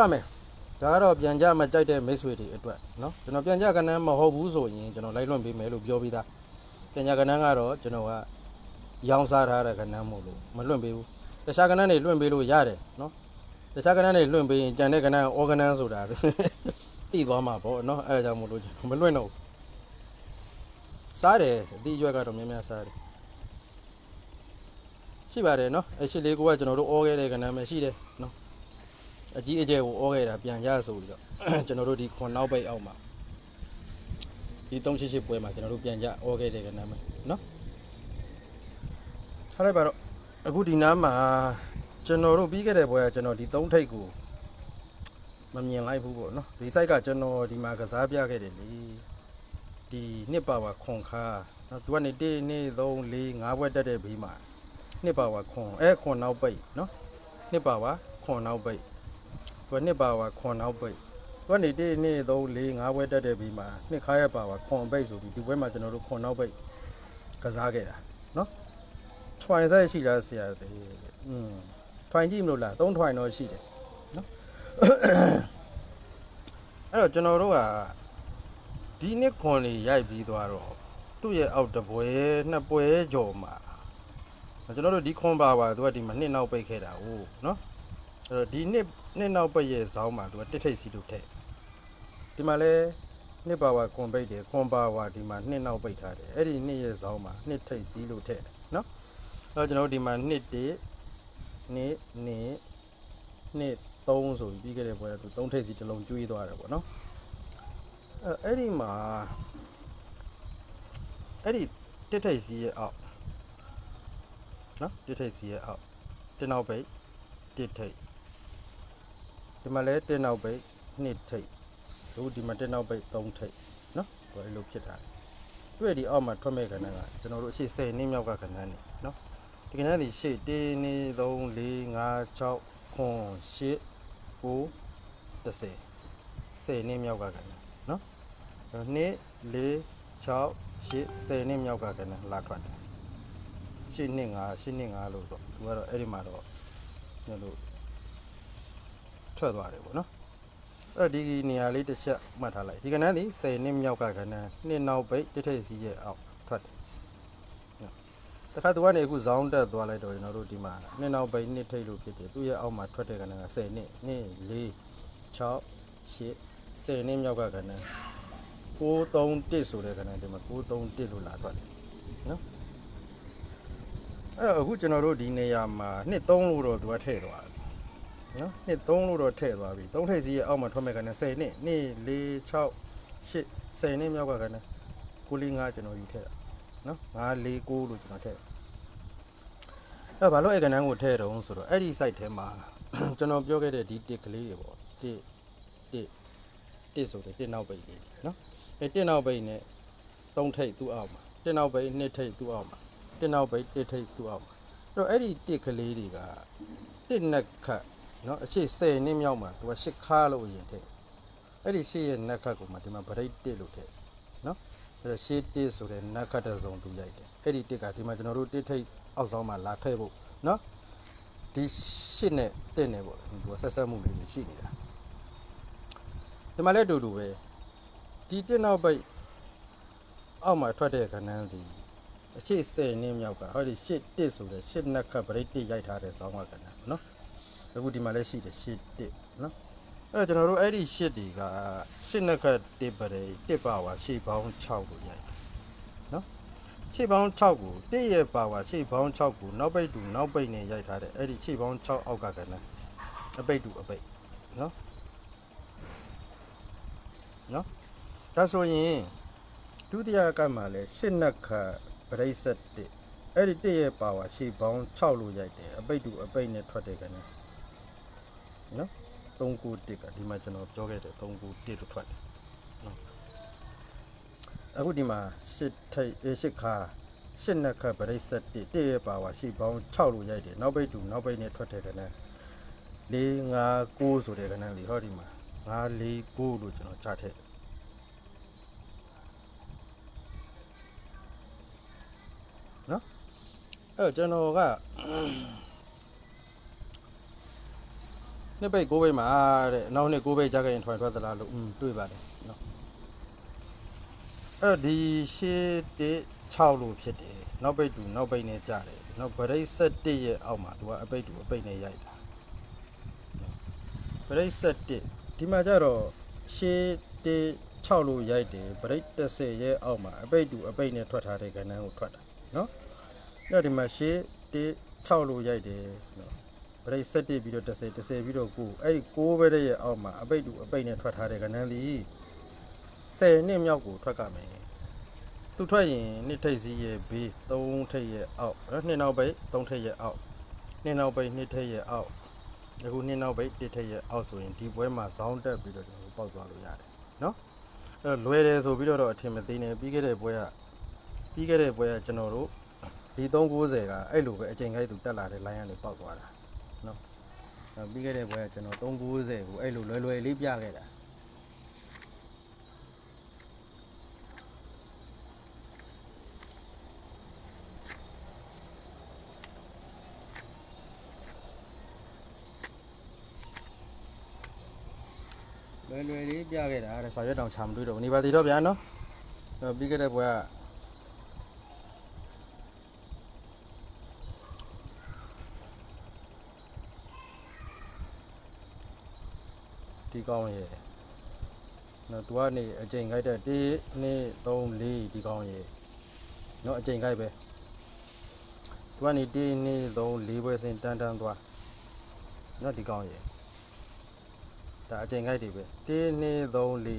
ရမယ်ဒါကတော့ပြန်ကြမကြိုက်တဲ့မိတ်ဆွေတွေအတွက်เนาะကျွန်တော်ပြန်ကြကနန်းမဟုတ်ဘူးဆိုရင်ကျွန်တော်လိုက်လွှင့်ပေးမယ်လို့ပြောပြီးသားပြန်ကြကနန်းကတော့ကျွန်တော်ကရောင်းစားထားတဲ့ကနန်းမို့လို့မလွှင့်ပေးဘူးတခြားကနန်းတွေလွှင့်ပေးလို့ရတယ်เนาะတခြားကနန်းတွေလွှင့်ပေးရင်ကြံတဲ့ကနန်းအော်ကနန်းဆိုတာ သိသွားမှာပေါ့เนาะအဲဒါကြောင့်မို့လို့ကျွန်တော်မလွှင့်တော့ဘူးစားတယ်အတိအရွက်ကတော့များများစားတယ်ရှိပါတယ်เนาะအရှိလေးကိုကကျွန်တော်တို့အော်ခဲ့တဲ့ကနန်းပဲရှိတယ်เนาะ အကြီးအကျယ်ကိုဩခဲ့တာပြန်ရဆိုပြီးတော့ကျွန်တော်တို့ဒီခွန်နောက်ပိတ်အောက်မှာဒီ388ပွဲမှာကျွန်တော်တို့ပြန်ကြဩခဲ့တယ်ကနားမယ်နော်ထားလိုက်ပါတော့အခုဒီနားမှာကျွန်တော်တို့ပြီးခဲ့တဲ့ပွဲကကျွန်တော်ဒီ3ထိပ်ကိုမမြင်လိုက်ဘူးပေါ့နော်ဒီ site ကကျွန်တော်ဒီမှာကစားပြခဲ့တယ်လေဒီနှစ်ပါဝါခွန်ခါနော်သူကနေ1 2 3 4 5ဘွဲတက်တဲ့ဘေးမှာနှစ်ပါဝါခွန်အဲခွန်နောက်ပိတ်နော်နှစ်ပါဝါခွန်နောက်ပိတ် သူကနှစ်ပါဝါခွန်နောက်ပိတ်သူကနေ1 2 3 4 5ဘွဲတက်တဲ့ပြီးမှာနှစ်ခါရပါဝါခွန်ပိတ်ဆိုပြီးဒီဘွဲမှာကျွန်တော်တို့ခွန်နောက်ပိတ်ကစားခဲ့တာနော်ထွိုင်ဆက်ရှိလားဆရာသေးอืมထွိုင်ကြည့်မလို့လားသုံးထွိုင်တော့ရှိတယ်နော်အဲ့တော့ကျွန်တော်တို့ကဒီနှစ်ခွန်လေးရိုက်ပြီးသွားတော့သူ့ရဲ့အောက်တပွဲနှစ်ပွဲကြော်မှာကျွန်တော်တို့ဒီခွန်ပါပါသူကဒီမှာနှစ်နောက်ပိတ်ခဲ့တာဟုတ်နော် အဲ့တော့ဒီနှစ်နှစ်နောက်ပတ်ရဲ့ဇောင်းမှာသူကတစ်ထိပ်စီတို့ထည့်ဒီမှာလဲနှစ်ပါဝါခွန်ပိတ်တယ်ခွန်ပါဝါဒီမှာနှစ်နောက်ပိတ်ထားတယ်အဲ့ဒီနှစ်ရဲ့ဇောင်းမှာနှစ်ထိပ်စီလို့ထည့်တယ်နော်အဲ့တော့ကျွန်တော်တို့ဒီမှာနှစ်တနှစ်နှစ်နှစ်3ဆိုပြီးပြီးခဲ့တဲ့ဘွဲကသူ3ထိပ်စီတစ်လုံးကျွေးသွားတယ်ပေါ့နော်အဲ့အဲ့ဒီမှာအဲ့ဒီတစ်ထိပ်စီရဲ့အောက်နော်တစ်ထိပ်စီရဲ့အောက်တစ်နောက်ပိတ်တစ်ထိပ် ဒီမှာလဲတက်နောက်ပိတ်နှစ်ထိပ်တို့ဒီမှာတက်နောက်ပိတ်သုံးထိပ်နော်ဟိုအဲ့လိုဖြစ်တာတွေ့ဒီအောက်မှာထွက်မဲ့ခဏကကျွန်တော်တို့အရှိ10နှစ်မြောက်ကခဏနေနော်ဒီခဏဒီရှေ့1 2 3 4 5 6ခွန်8 9 10 10နှစ်မြောက်ကခဏနော်2 4 6 8 10နှစ်မြောက်ကခဏလာထွက်တယ်ရှေ့နှစ်5ရှေ့နှစ်5လို့တော့သူကတော့အဲ့ဒီမှာတော့ကျွန်တော်တို့ ထွက်သွားတယ်ပေါ့နော်အဲ့တော့ဒီနေရာလေးတစ်ချက်မှတ်ထားလိုက်ဒီကနန်းဒီ10နှစ်မြောက်ကကနန်းနှစ်နောက်ပိတ်တစ်ထိပ်စီးရဲ့အောက်ထွက်တယ်နော်တခါသူကနေအခုဇောင်းတက်သွားလိုက်တော့ကျွန်တော်တို့ဒီမှာနှစ်နောက်ပိတ်နှစ်ထိပ်လို့ဖြစ်တယ်သူ့ရဲ့အောက်မှာထွက်တဲ့ကနန်းက10နှစ်နှစ်4 6 8 10နှစ်မြောက်ကကနန်း931ဆိုတဲ့ကနန်းဒီမှာ931လို့လာထွက်တယ်နော်အဲ့တော့အခုကျွန်တော်တို့ဒီနေရာမှာနှစ်3လို့တော့သူကထည့်သွားတယ် နော်နှစ်3လို့တော့ထည့်သွားပြီ3ထိပ်စီးရဲ့အောက်မှာထွက်မဲ့ကနေ10နှစ်နှစ်4 6 8 10နှစ်မြောက်ကကနေ9 4 5ကျွန်တော်ယူထည့်တာနော်5 4 9လို့ကျွန်တော်ထည့်အဲ့ဘာလို့အဲ့ကနန်းကိုထည့်တုံးဆိုတော့အဲ့ဒီ site ထဲမှာကျွန်တော်ပြောခဲ့တဲ့ဒီတစ်ကလေးတွေပေါ့တစ်တစ်တစ်ဆိုတဲ့တစ်နောက်ပိတ်လေးနော်အဲ့တစ်နောက်ပိတ်နဲ့3ထိပ်သူ့အောက်မှာတစ်နောက်ပိတ်နှစ်ထိပ်သူ့အောက်မှာတစ်နောက်ပိတ်တစ်ထိပ်သူ့အောက်မှာအဲ့တော့အဲ့ဒီတစ်ကလေးတွေကတစ်နက်ခတ် နော်အရှိ10နှစ်မြောက်မှာသူကရှစ်ခါလို့အရင်ထည့်အဲ့ဒီရှစ်ရဲ့နက်ခတ်ကိုမှဒီမှာဗရိတ်တစ်လို့ထည့်နော်အဲ့တော့ရှစ်တစ်ဆိုတဲ့နက်ခတ်တဲ့ဇုံသူရိုက်တယ်အဲ့ဒီတစ်ကဒီမှာကျွန်တော်တို့တစ်ထိပ်အောက်ဆောင်မှာလာထည့်ဖို့နော်ဒီရှစ်နဲ့တစ်နဲ့ပေါ့လေသူကဆက်ဆက်မှုလေးတွေရှိနေတာဒီမှာလည်းအတူတူပဲဒီတစ်နောက်ပိတ်အောက်မှာထွက်တဲ့ခဏန်းဒီအရှိ10နှစ်မြောက်ကဟောဒီရှစ်တစ်ဆိုတဲ့ရှစ်နက်ခတ်ဗရိတ်တစ်ရိုက်ထားတဲ့ဇောင်းကခဏန်းနော် အခုဒီမှာလည်းရှိတယ်ရှစ်တစ်နော်အဲကျွန်တော်တို့အဲ့ဒီရှစ်တွေကရှစ်နှစ်ခတ်တစ်ပရေတစ်ပါဝါရှစ်ပေါင်း6ကိုရိုက်တယ်နော်ရှစ်ပေါင်း6ကိုတစ်ရဲ့ပါဝါရှစ်ပေါင်း6ကိုနောက်ပိတ်တူနောက်ပိတ်နဲ့ရိုက်ထားတယ်အဲ့ဒီရှစ်ပေါင်း6အောက်ကကလည်းအပိတ်တူအပိတ်နော်နော်ဒါဆိုရင်ဒုတိယကမှလည်းရှစ်နှစ်ခတ်ပရိစ္ဆက်တစ်အဲ့ဒီတစ်ရဲ့ပါဝါရှစ်ပေါင်း6လို့ရိုက်တယ်အပိတ်တူအပိတ်နဲ့ထွက်တယ်ကလည်း နော်391ကဒီမှာကျွန်တော်ပြောခဲ့တယ်391လို့ထွက်တယ်နော်အခုဒီမှာ8ထိပ်8ခါ8နှစ်ခါပရိစ္ဆက်1တည့်ရပါပါရှိပေါင်း6လို့ရိုက်တယ်နောက်ပိတ်တူနောက်ပိတ်နဲ့ထွက်တယ်ကနန်း4 5 9ဆိုတဲ့ကနန်းလေးဟောဒီမှာ5 4 9လို့ကျွန်တော်ချထည့်တယ်နော်အဲ့တော့ကျွန်တော်က နှစ်ပိတ်ကိုးပိတ်မှာတဲ့နောက်နှစ်ကိုးပိတ်ကြခဲ့ရင်ထွင်ထွက်သလားလို့อืมတွေးပါတယ်နော်အဲ့တော့ဒီရှေ့တစ်6လို့ဖြစ်တယ်နောက်ပိတ်တူနောက်ပိတ်နဲ့ကြတယ်နောက်ဗရိတ်7ရဲ့အောက်မှာသူကအပိတ်တူအပိတ်နဲ့ရိုက်တာနော်ဗရိတ်7ဒီမှာကြတော့ရှေ့တစ်6လို့ရိုက်တယ်ဗရိတ်30ရဲ့အောက်မှာအပိတ်တူအပိတ်နဲ့ထွက်ထားတဲ့ကဏ္ဍကိုထွက်တာနော်အဲ့တော့ဒီမှာရှေ့တစ်6လို့ရိုက်တယ်နော် ပရိတ်7ပြီးတော့30 30ပြီးတော့9အဲ့ဒီ6ပဲတဲ့ရဲ့အောက်မှာအပိတ်တူအပိတ်နဲ့ထွက်ထားတဲ့ကဏ္ဍလီ10နှစ်မြောက်ကိုထွက်ကမယ်သူထွက်ရင်နှစ်ထိပ်စီးရဲ့ဘေး3ထိပ်ရဲ့အောက်နော်နှစ်နောက်ပိတ်3ထိပ်ရဲ့အောက်နှစ်နောက်ပိတ်နှစ်ထိပ်ရဲ့အောက်အခုနှစ်နောက်ပိတ်တစ်ထိပ်ရဲ့အောက်ဆိုရင်ဒီပွဲမှာဇောင်းတက်ပြီးတော့ကျွန်တော်တို့ပေါက်သွားလို့ရတယ်နော်အဲ့တော့လွယ်တယ်ဆိုပြီးတော့တော့အထင်မသေးနဲ့ပြီးခဲ့တဲ့ပွဲကပြီးခဲ့တဲ့ပွဲကကျွန်တော်တို့ဒီ390ကအဲ့လိုပဲအချိန်ခိုက်သူတက်လာတဲ့ line ကနေပေါက်သွားတာ အဲပြီးခဲ့တဲ့ဘွဲကကျွန်တော်390ကိုအဲ့လိုလွယ်လွယ်လေးပြခဲ့တာလွယ်လွယ်လေးပြခဲ့တာတဲ့စာရွက်တောင်ချမတွေ့တော့ဘူးနေပါသေးတော့ဗျာနော်အဲပြီးခဲ့တဲ့ဘွဲက ဒီကောင်းရဲ့နော်သူကနေအချိန်ခိုက်တဲ့1 2 3 4ဒီကောင်းရဲ့နော်အချိန်ခိုက်ပဲသူကနေ1 2 3 4ပွဲစဉ်တန်းတန်းသွားနော်ဒီကောင်းရဲ့ဒါအချိန်ခိုက်တွေပဲ1 2 3 4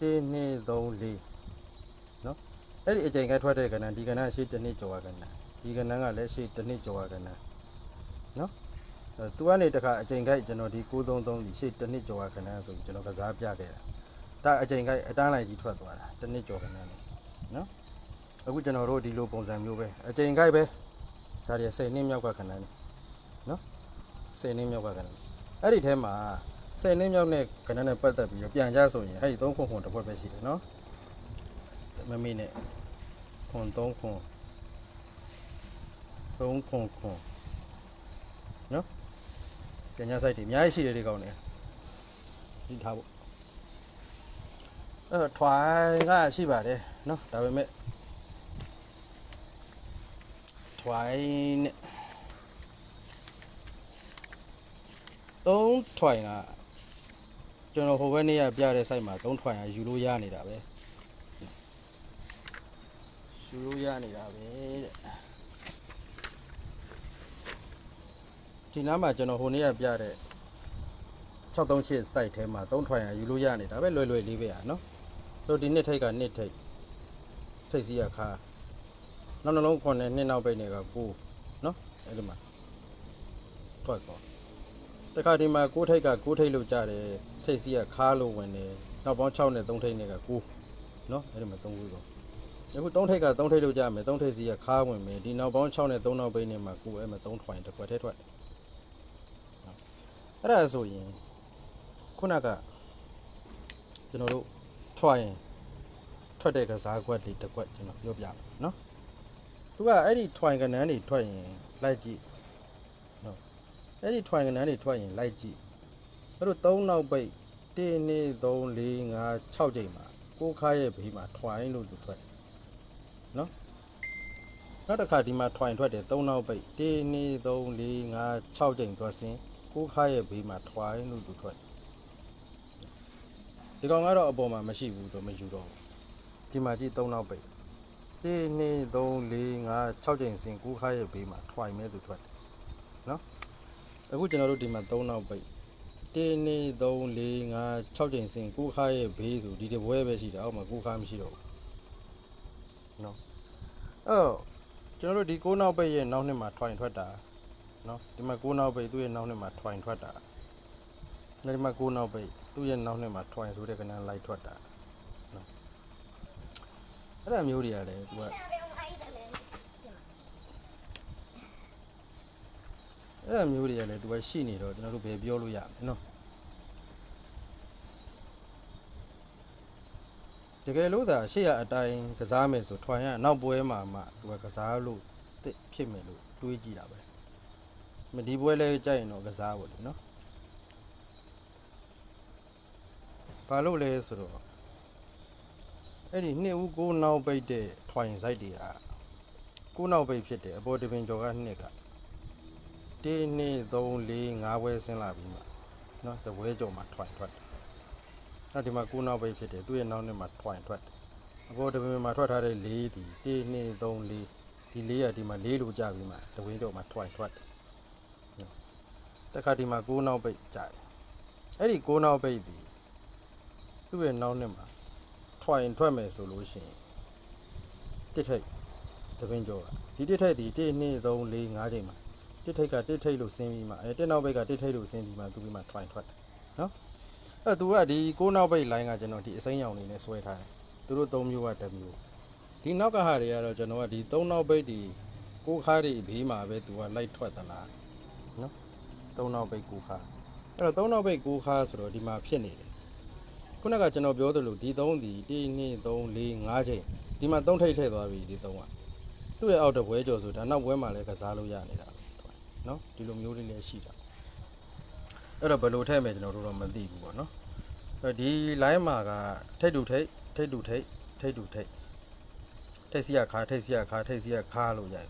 1 2 3 4နော်အဲ့ဒီအချိန်ခိုက်ထွက်တဲ့ကဏ္ဍဒီကဏ္ဍရှေ့တစ်နှစ်ကျော်ကဏ္ဍဒီကဏ္ဍကလည်းရှေ့တစ်နှစ်ကျော်ကဏ္ဍနော်အဲ သူကနေတခါအချိန်ခိုက်ကျွန်တော်ဒီ933ကြီးရှေ့တစ်နှစ်ကျော်ကခဏန်းဆိုပြီးကျွန်တော်ကစားပြခဲ့တာဒါအချိန်ခိုက်အတန်းလိုက်ကြီးထွက်သွားတာတစ်နှစ်ကျော်ခဏန်းလေးနော်အခုကျွန်တော်တို့ဒီလိုပုံစံမျိုးပဲအချိန်ခိုက်ပဲဒါတွေ10နှစ်မြောက်ကခဏန်းလေးနော်10နှစ်မြောက်ကခဏန်းအဲ့ဒီထဲမှာ10နှစ်မြောက်နဲ့ခဏန်းနဲ့ပတ်သက်ပြီးတော့ပြန်ကြဆိုရင်အဲ့ဒီ3ခွန်ခွန်တစ်ခွက်ပဲရှိတယ်နော်မမေနဲ့ခွန်3ခွန်3ခွန်ခွန် ကျန်ညာ site တွေအများကြီးရှိတယ်ဒီကောင်တွေဒီထားဖို့အဲ့တော့ထွိုင်းကရှိပါတယ်เนาะဒါပေမဲ့ထွိုင်းနဲ့သုံးထွိုင်းကကျွန်တော်ဟိုဘက်နေ့ကပြတဲ့ site မှာသုံးထွိုင်းကယူလို့ရနေတာပဲယူလို့ရနေတာပဲတဲ့ ဒီနားမှာကျွန်တော်ဟိုနေ့ကပြတဲ့638 site ထဲမှာ3ထွင်ရယူလို့ရနေတာပဲလွယ်လွယ်လေးပဲอ่ะเนาะတို့ဒီနှစ်ထိတ်ကနှစ်ထိတ်ထိတ်စီရခါနောက်နှလုံးခွန်နဲ့နှစ်နောက်ပိတ်နဲ့က9เนาะအဲ့ဒီမှာထွက်ကောတခါဒီမှာ9ထိတ်က9ထိတ်လို့ကြတယ်ထိတ်စီရခါလို့ဝင်တယ်နောက်ပေါင်း6နဲ့3ထိတ်နဲ့က9เนาะအဲ့ဒီမှာ3ခုကောအခု3ထိတ်က3ထိတ်လို့ကြမယ်3ထိတ်စီရခါဝင်မယ်ဒီနောက်ပေါင်း6နဲ့3နောက်ပိတ်နဲ့မှာ9အဲ့မှာ3ထွင်တစ်ခွက်ထဲထွက် အဲ့ဒါဆိုရင်ခုနကကျွန်တော်တို့ထွက်ရင်ထွက်တဲ့ကစားကွက်တွေတစ်ကွက်ကျွန်တော်ပြောပြမယ်နော်သူကအဲ့ဒီထွိုင်ကနန်းတွေထွက်ရင်လိုက်ကြည့်နော်အဲ့ဒီထွိုင်ကနန်းတွေထွက်ရင်လိုက်ကြည့်အဲ့တို့၃နောက်ပိတ်1 2 3 4 5 6ချိန်မှာကိုးခါရဲ့ဘေးမှာထွိုင်လို့သူထွက်တယ်နော်နောက်တစ်ခါဒီမှာထွိုင်ထွက်တယ်၃နောက်ပိတ်1 2 3 4 5 6ချိန်သွားစင်း ကိုးခါရဲ့ဘေးမှာထွိုင်းလို့သူထွက်ဒီကောင်ကတော့အပေါ်မှာမရှိဘူးတော့မယူတော့ဘူးဒီမှာကြည့်၃နောက်ပိတ်1 2 3 4 5 6ချိန်စင်ကိုးခါရဲ့ဘေးမှာထွိုင်းမဲသူထွက်နော်အခုကျွန်တော်တို့ဒီမှာ၃နောက်ပိတ်1 2 3 4 5 6ချိန်စင်ကိုးခါရဲ့ဘေးဆိုဒီတပွဲပဲရှိတယ်အောက်မှာကိုးခါမရှိတော့ဘူးနော်အဲ့တော့ကျွန်တော်တို့ဒီကိုးနောက်ပိတ်ရဲ့နောက်နှစ်မှာထွိုင်းထွက်တာ နော်ဒီမှာကိုးနောက်ပိတ်သူ့ရဲ့နောက်နှစ်မှာထွိုင်ထွက်တာဒီမှာကိုးနောက်ပိတ်သူ့ရဲ့နောက်နှစ်မှာထွိုင်ဆိုတဲ့ကဏ္ဍလိုက်ထွက်တာနော်အဲ့ဒါမျိုးတွေကလည်းသူကအဲ့ဒါမျိုးတွေကလည်းသူကရှိနေတော့ကျွန်တော်တို့ဘယ်ပြောလို့ရမလဲနော်တကယ်လို့သာရှေ့ရအတိုင်းကစားမယ်ဆိုထွိုင်ရနောက်ပွဲမှာမှသူကကစားလို့တစ်ဖြစ်မယ်လို့တွေးကြည့်တာပဲ မဒီပွဲလဲကြိုက်ရင်တော့ကစားပါလို့နော်ဘာလို့လဲဆိုတော့အဲ့ဒီနှစ်ဦးကိုနောက်ပိတ်တဲ့ထွင်ဆိုင်တွေကကိုနောက်ပိတ်ဖြစ်တယ်အပေါ်တပင်ကျော်ကနှစ်က1 2 3 4 5ပွဲဆင်းလာပြီးမှနော်တပွဲကျော်မှာထွင်ထွက်တယ်အဲ့ဒီမှာကိုနောက်ပိတ်ဖြစ်တယ်သူ့ရဲ့နောက်နှစ်မှာထွင်ထွက်တယ်အပေါ်တပင်မှာထွက်ထားတဲ့၄ဒီ1 2 3 4ဒီ၄ရဒီမှာ၄လိုကြပြီးမှတပွဲကျော်မှာထွင်ထွက်တယ် တခါဒီမှာကိုနောက်ပိတ်ကြတယ်အဲ့ဒီကိုနောက်ပိတ်ဒီသူ့ရဲ့နောက်နှစ်မှာထွိုင်ထွက်မယ်ဆိုလို့ရှိရင်တစ်ထိတ်တပင်းကျော်ကဒီတစ်ထိတ်ဒီ1 2 3 4 5ချိန်မှာတစ်ထိတ်ကတစ်ထိတ်လို့ဆင်းပြီးမှအဲတစ်နောက်ဘက်ကတစ်ထိတ်လို့ဆင်းပြီးမှသူပြီးမှထွိုင်ထွက်တယ်နော်အဲသူကဒီကိုးနောက်ဘက် line ကကျွန်တော်ဒီအစိမ်းရောင်နေနဲ့ဆွဲထားတယ်သူတို့၃မျိုးကတစ်မျိုးဒီနောက်ကဟာတွေကတော့ကျွန်တော်ကဒီ၃နောက်ဘက်ဒီကိုးခါးတွေဘေးမှာပဲသူကလိုက်ထွက်သလားနော် 3နောက်ပိတ်9ခါအဲ့တော့3နောက်ပိတ်9ခါဆိုတော့ဒီမှာဖြစ်နေတယ်ခုနကကျွန်တော်ပြောသလိုဒီ3ဒီ1 2 3 4 5ချိန်ဒီမှာ3ထိပ်ထည့်သွားပြီဒီ3ကသူ့ရဲ့အောက်တပွဲကျော်ဆိုဒါနောက်ပွဲမှာလည်းကစားလို့ရနေတာနော်ဒီလိုမျိုးလေးလည်းရှိတာအဲ့တော့ဘယ်လိုထည့်မယ်ကျွန်တော်တို့တော့မသိဘူးပေါ့နော်အဲ့တော့ဒီ line မှာကထိပ်တူထိပ်ထိပ်တူထိပ်ထိပ်တူထိပ်ထိပ်စီရခါထိပ်စီရခါထိပ်စီရခါလို့ရတယ်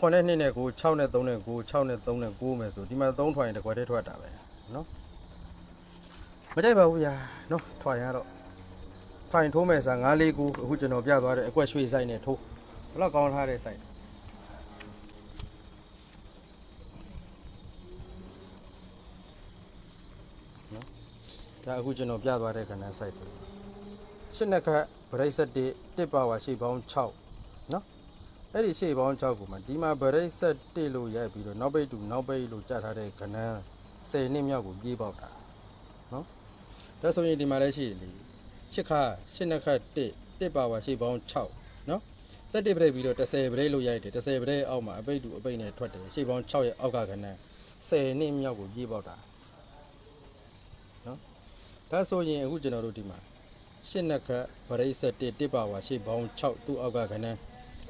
9နဲ့2နဲ့9 6နဲ့3နဲ့9 6နဲ့3နဲ့9မယ်ဆိုဒီမှာ3ထွာရင်တစ်ခွက်တည်းထွက်တာပဲနော်မကြိုက်ပါဘူးဗျာနော်ထွာရင်ကတော့ထိုင်ထိုးမယ်စား9 4 9အခုကျွန်တော်ပြသွားတဲ့အကွက်ရွှေဆိုင်နဲ့ထိုးဘလောက်ကောင်းထားတဲ့ဆိုင်နော်ဒါအခုကျွန်တော်ပြသွားတဲ့ခဏဆိုင်ဆိုရှစ်နှစ်ခတ်ဗရိတ်ဆက်1တစ်ပါဝါရှိပေါင်း6 အဲ့ဒီရှေ့ပေါင်း6ကိုမှဒီမှာဗရိတ်ဆက်တစ်လို့ရိုက်ပြီးတော့နောက်ပိတ်တူနောက်ပိတ်လို့ကြားထားတဲ့ခဏ10နှစ်မြောက်ကိုပြေးပေါက်တာဒါဆိုရင်ဒီမှာလည်းရှိတယ်လေရှစ်ခါရှစ်နှစ်ခါတစ်တစ်ပါဝါရှေ့ပေါင်း6နော်စက်တစ်ပရိတ်ပြီးတော့30ပရိတ်လို့ရိုက်တယ်30ပရိတ်အောက်မှာအပိတ်တူအပိတ်နဲ့ထွက်တယ်ရှေ့ပေါင်း6ရဲ့အောက်ကခဏ10နှစ်မြောက်ကိုပြေးပေါက်တာနော်ဒါဆိုရင်အခုကျွန်တော်တို့ဒီမှာရှစ်နှစ်ခါပရိတ်ဆက်တစ်တစ်ပါဝါရှေ့ပေါင်း6သူ့အောက်ကခဏ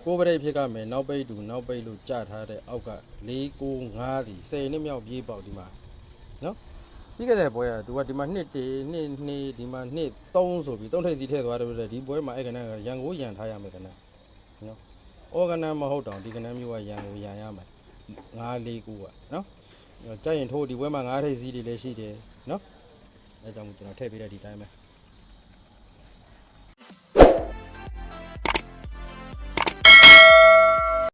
ကိုပရိတ်ဖြစ်ကမယ်နောက်ပိတ်တူနောက်ပိတ်လို့ကြထားတဲ့အောက်က4 9 5ဒီ10နှစ်မြောက်ပြေးပေါက်ဒီမှာနော်ပြီးခဲ့တဲ့ပွဲကသူကဒီမှာနှစ်တေနှစ်နှစ်ဒီမှာနှစ်3ဆိုပြီး3ထိပ်စီထည့်သွားတယ်တဲ့ဒီပွဲမှာအဲ့ကနန်းကရန်ကိုရန်ထားရမယ်ကနန်းနော်အော်ကနန်းမဟုတ်တောင်ဒီကနန်းမျိုးကရန်ကိုရန်ရမယ်9 4 9ကနော်ကြိုက်ရင်ထိုးဒီပွဲမှာ9ထိပ်စီတွေလည်းရှိတယ်နော်အဲကြောင့်မို့ကျွန်တော်ထည့်ပေးတဲ့ဒီတိုင်းပဲ